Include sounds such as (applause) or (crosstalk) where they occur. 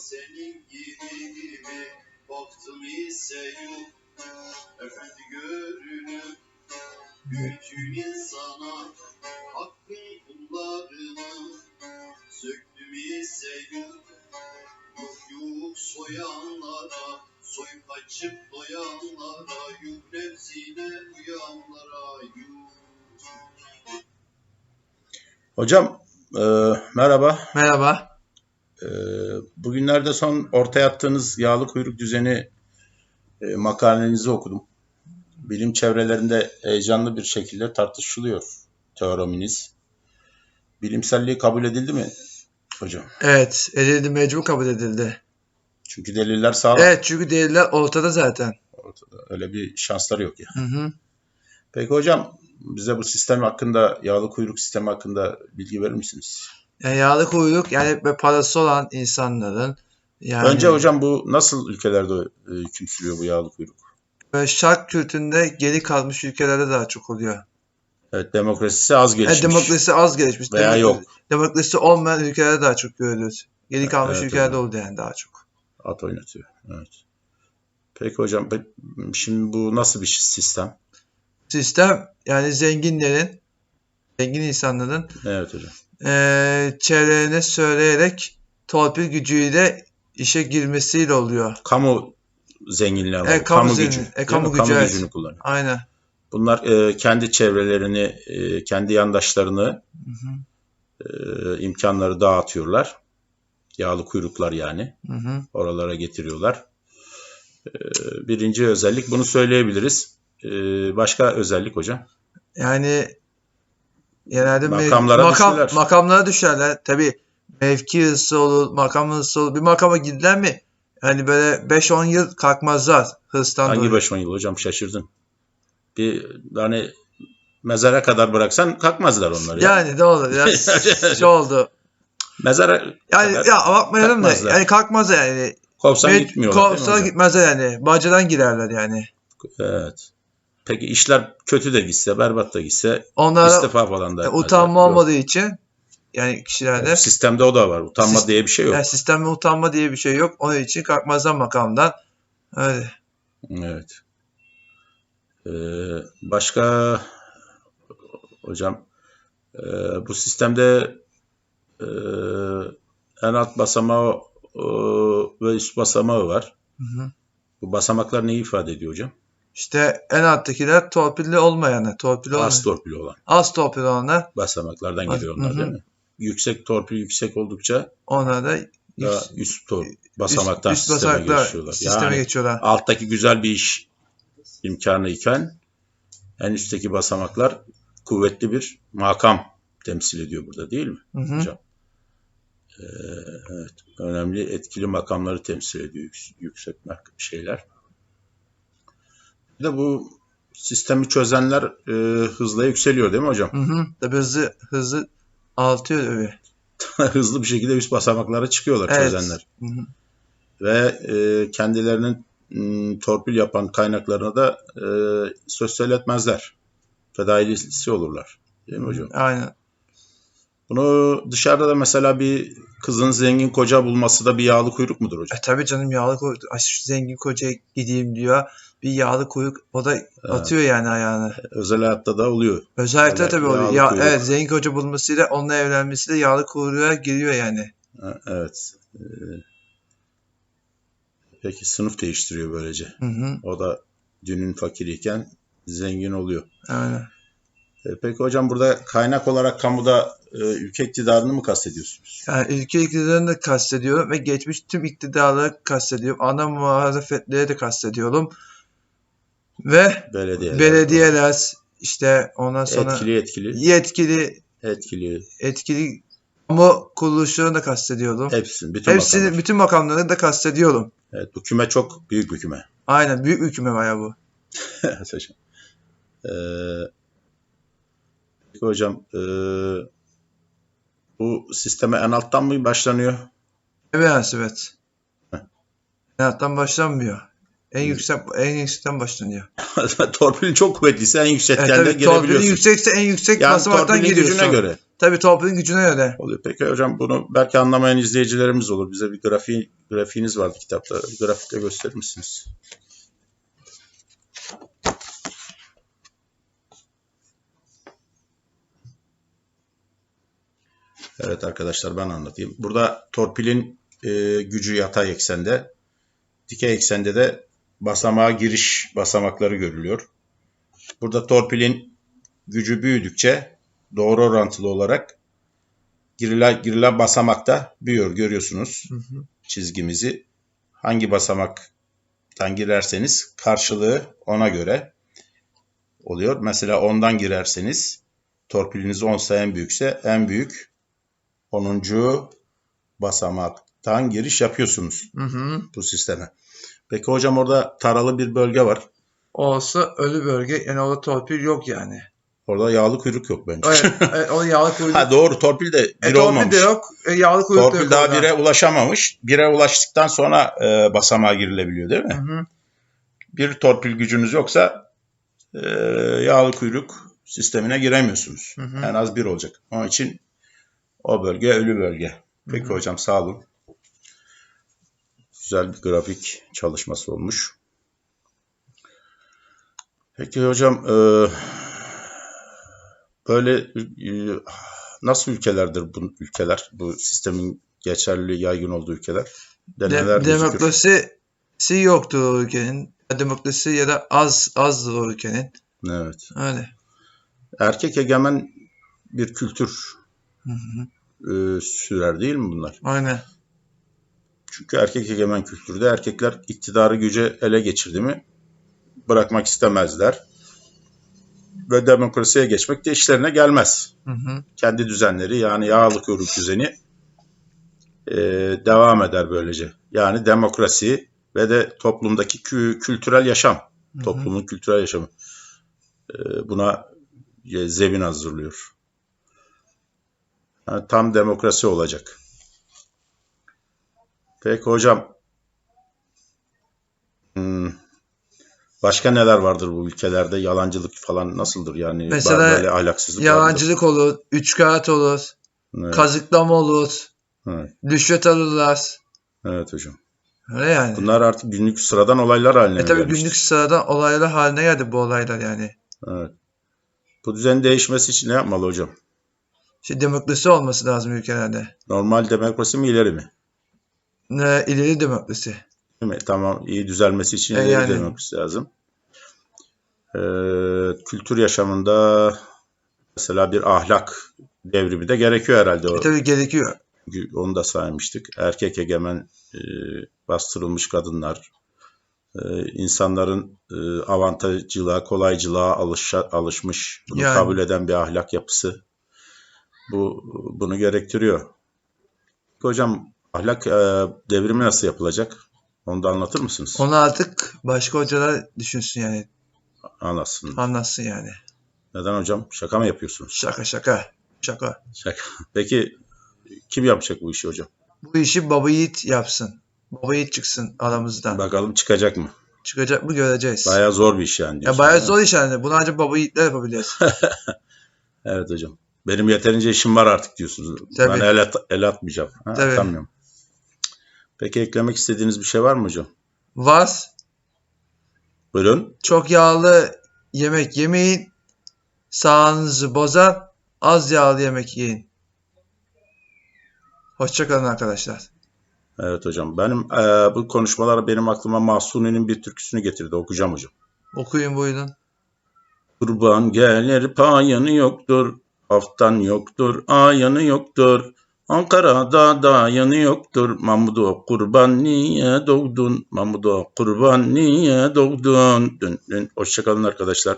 senin gibi gibi baktım ise yok Efendi görünüp bütün insana hakkın kullarını söktüm ise yok Yok yok soyanlara soy kaçıp doyanlara yok nefsine uyanlara yok Hocam e, merhaba. Merhaba. E, bugünlerde son ortaya attığınız yağlı kuyruk düzeni e, makalenizi okudum. Bilim çevrelerinde heyecanlı bir şekilde tartışılıyor teoreminiz. Bilimselliği kabul edildi mi hocam? Evet, edildi mecbur kabul edildi. Çünkü deliller sağlam. Evet, çünkü deliller ortada zaten. Ortada. Öyle bir şansları yok ya. Hı hı. Peki hocam bize bu sistem hakkında, yağlı kuyruk sistemi hakkında bilgi verir misiniz? Yani yağlı kuyruk yani böyle parası olan insanların yani Önce hocam bu nasıl ülkelerde e, hüküm sürüyor bu yağlı kuyruk? böyle şark kültüründe geri kalmış ülkelerde daha çok oluyor. Evet demokrasisi az Yani gelişmiş. demokrasi az gelişmiş. Veya Demokrasi- yok. Demokrasi olmayan ülkelerde daha çok görülür. Geri kalmış Evet, ülkelerde hocam. oldu yani daha çok. At oynatıyor. Evet. Peki hocam şimdi bu nasıl bir sistem? Sistem yani zenginlerin, zengin insanların Evet hocam. Eee çevrelerine söyleyerek torpil gücüyle işe girmesiyle oluyor. Kamu zenginliği alanı, E, kamu kamu zengin- gücü. e, kamu gücü, evet. gücünü kullanıyor. Aynen. Bunlar e, kendi çevrelerini, e, kendi yandaşlarını, Hı hı. e, imkanları dağıtıyorlar. Yağlı kuyruklar yani. Hı hı. Oralara getiriyorlar. E, birinci özellik bunu söyleyebiliriz. E, başka özellik hocam? Yani genelde Makamlara makam, düşerler. makamlara düşerler. Tabii mevki hırsı olur, makam hırsı olur. Bir makama gidiler mi? Yani böyle 5-10 yıl kalkmazlar hırstan Hangi dolayı. 5 yıl hocam şaşırdın. Bir hani mezara kadar bıraksan kalkmazlar onlar ya. Yani doğru. Biraz şey (laughs) oldu. Mezara Yani ya bakmayalım da yani kalkmaz yani. kovsan gitmiyorlar. değil mi Kovsa hocam? gitmezler yani. Bacadan girerler yani. Evet. Peki işler kötü de gitse, berbat da gitse Onlara istifa falan da utanma Yok. olmadığı için yani kişilerde Sistemde o da var. Utanma Sis- diye bir şey yok. yani sistemde utanma diye bir şey yok. Onun için kalkmazlar makamdan. Öyle. Evet. Ee, başka hocam e, bu sistemde e, en alt basamağı e, ve üst basamağı var. Hı hı. Bu basamaklar neyi ifade ediyor hocam? İşte en alttakiler torpilli olmayanı. Torpilli olmayan. Az torpil olan Az torpil olanlar. basamaklardan Az- geliyor onlar Hı hı. değil mi? Yüksek torpil yüksek oldukça Onlar da daha üst tor basamaktan üst, üst sisteme geçiyorlar. sisteme Yani geçiyorlar. alttaki güzel bir iş imkanı iken en üstteki basamaklar kuvvetli bir makam temsil ediyor burada değil mi Hı hı. hocam? Ee, evet, önemli etkili makamları temsil ediyor yüks- yüksek şeyler. Bir de bu sistemi çözenler e, hızla yükseliyor değil mi hocam? Hı hı. Tabii hızlı hızlı artıyor tabii. (laughs) Hızlı bir şekilde üst basamaklara çıkıyorlar Evet. çözenler. Hı hı. Ve e, kendilerinin m, torpil yapan kaynaklarına da e, söz söyletmezler. Fedailisi olurlar. Değil mi hocam? Aynen. Bunu dışarıda da mesela bir kızın zengin koca bulması da bir yağlı kuyruk mudur hocam? E tabii canım yağlı kuyruk. Ay şu zengin kocaya gideyim diyor. Bir yağlı kuyruk o da atıyor yani ayağını. Özel hayatta da oluyor. Özellikle Öyle tabii oluyor. Ya, kuyruk. evet zengin koca bulmasıyla onunla evlenmesiyle yağlı kuyruğa giriyor yani. Ha, Evet. E, peki sınıf değiştiriyor böylece. Hı hı. O da dünün fakiriyken zengin oluyor. Aynen. E, peki hocam burada kaynak olarak kamuda e, ülke iktidarını mı kastediyorsunuz? Yani ülke iktidarını da kastediyorum ve geçmiş tüm iktidarları kastediyorum. Ana muhalefetleri de kastediyorum. Ve Belediyeler. belediyeler işte ondan sonra Etkili etkili. yetkili Etkili. etkili kamu kuruluşlarını da kastediyorum. Hepsini. Bütün Hepsini, makamlar. bütün makamları da kastediyorum. Evet, bu küme çok büyük bir küme. Aynen büyük bir küme bayağı bu. (laughs) Ee, peki hocam ee, bu sisteme en alttan mı başlanıyor? Evet evet. Heh. Hayattan başlanmıyor. En yüksek en yüksekten başlanıyor. (laughs) Torpilin çok kuvvetliyse en yüksek Evet, yerde tabii torpilin yüksekse en yüksek Yani basamaktan torpilin giriyorsun. gücüne göre. Tabii torpilin gücüne göre. oluyor. Peki hocam bunu belki anlamayan izleyicilerimiz olur. Bize bir grafiği, grafiğiniz vardı kitapta. Bir grafikle gösterir misiniz? Evet arkadaşlar ben anlatayım. Burada torpilin e, gücü yatay eksende, dikey eksende de basamağa giriş basamakları görülüyor. Burada torpilin gücü büyüdükçe doğru orantılı olarak girilen, girilen basamakta büyüyor görüyorsunuz Hı hı. çizgimizi. Hangi basamaktan girerseniz karşılığı ona göre oluyor. Mesela 10'dan girerseniz torpiliniz 10 ise en büyükse en büyük 10. basamaktan giriş yapıyorsunuz Hı hı. bu sisteme. Peki hocam orada taralı bir bölge var. Olsa ölü bölge yani orada torpil yok yani. Orada yağlı kuyruk yok bence. Evet, (laughs) evet o yağlı kuyruk. ha doğru torpil de e, bir torpil olmamış. de yok. E, yağlı kuyruk da Torpil yok daha orada. bire ulaşamamış. Bire ulaştıktan sonra e, basamağa girilebiliyor değil mi? Hı hı. Bir torpil gücünüz yoksa e, yağlı kuyruk sistemine giremiyorsunuz. Hı hı. En az bir olacak. Onun için o bölge ölü bölge. Peki Hı hı. hocam sağ olun. Güzel bir grafik çalışması olmuş. Peki hocam e, böyle e, nasıl ülkelerdir bu ülkeler? Bu sistemin geçerli yaygın olduğu ülkeler? De De- demokrasisi yoktur o ülkenin. Demokrasi ya da az azdır o ülkenin. Evet. Öyle. Erkek egemen bir kültür Hı hı. e, sürer değil mi bunlar? Aynen. Çünkü erkek egemen kültürde erkekler iktidarı güce ele geçirdi mi bırakmak istemezler. Ve demokrasiye geçmek de işlerine gelmez. Hı hı. Kendi düzenleri yani yağlı kuyruk düzeni e, devam eder böylece. Yani demokrasi ve de toplumdaki kü- kültürel yaşam, Hı hı. toplumun kültürel yaşamı e, buna e, zemin hazırlıyor. Yani tam demokrasi olacak. Peki hocam. Hmm, Başka neler vardır bu ülkelerde? Yalancılık falan nasıldır yani? Mesela böyle ahlaksızlık? Yalancılık olur, üçkağıt olur, Evet, kazıklama olur, evet, rüşvet alırlar. evet hocam. Öyle yani. Bunlar artık günlük sıradan olaylar haline e tabii gelmiştir. günlük sıradan olaylar haline geldi bu olaylar yani. Evet. Bu düzenin değişmesi için ne yapmalı hocam? İşte demokrasi olması lazım ülkelerde. Normal demokrasi mi ileri mi? Ne, ileri demokrasi. Değil mi? Tamam iyi düzelmesi için E, ileri yani. demokrasi lazım. Ee, kültür yaşamında mesela bir ahlak devrimi de gerekiyor herhalde. O, E tabii gerekiyor. Çünkü onu da saymıştık. Erkek egemen e, bastırılmış kadınlar, e, insanların e, avantajcılığa, kolaycılığa alışa, alışmış, bunu Yani. kabul eden bir ahlak yapısı bu bunu gerektiriyor. Hocam ahlak e, devrimi nasıl yapılacak? Onu da anlatır mısınız? Onu artık başka hocalar düşünsün yani. Anlatsın. Anlatsın yani. Neden hocam? Şaka mı yapıyorsunuz? Şaka şaka. Şaka. Şaka. Peki kim yapacak bu işi hocam? Bu işi baba yiğit yapsın. Baba yiğit çıksın aramızdan. Bakalım çıkacak mı? Çıkacak mı göreceğiz. Bayağı zor bir iş yani ya bayağı zor iş yani. Bunu ancak baba yiğitler yapabilir. (laughs) Evet hocam. Benim yeterince işim var artık diyorsunuz. Tabii. Ben el, at- el atmayacağım. Ha, Tabii. atamıyorum. Peki eklemek istediğiniz bir şey var mı hocam? Var. Buyurun. Çok yağlı yemek yemeyin. Sağlığınızı bozar. Az yağlı yemek yiyin. Hoşçakalın arkadaşlar. Evet hocam. Benim eee, bu konuşmalar benim aklıma Mahsuni'nin bir türküsünü getirdi. Okuyacağım hocam. Okuyun buyurun. Kurban gelir payını yoktur. Haftan yoktur, ayını yoktur. Ankara'da dayanı yoktur. Mahmudo kurban niye doğdun? Mahmudo kurban niye doğdun? Dün, dün. Hoşçakalın arkadaşlar.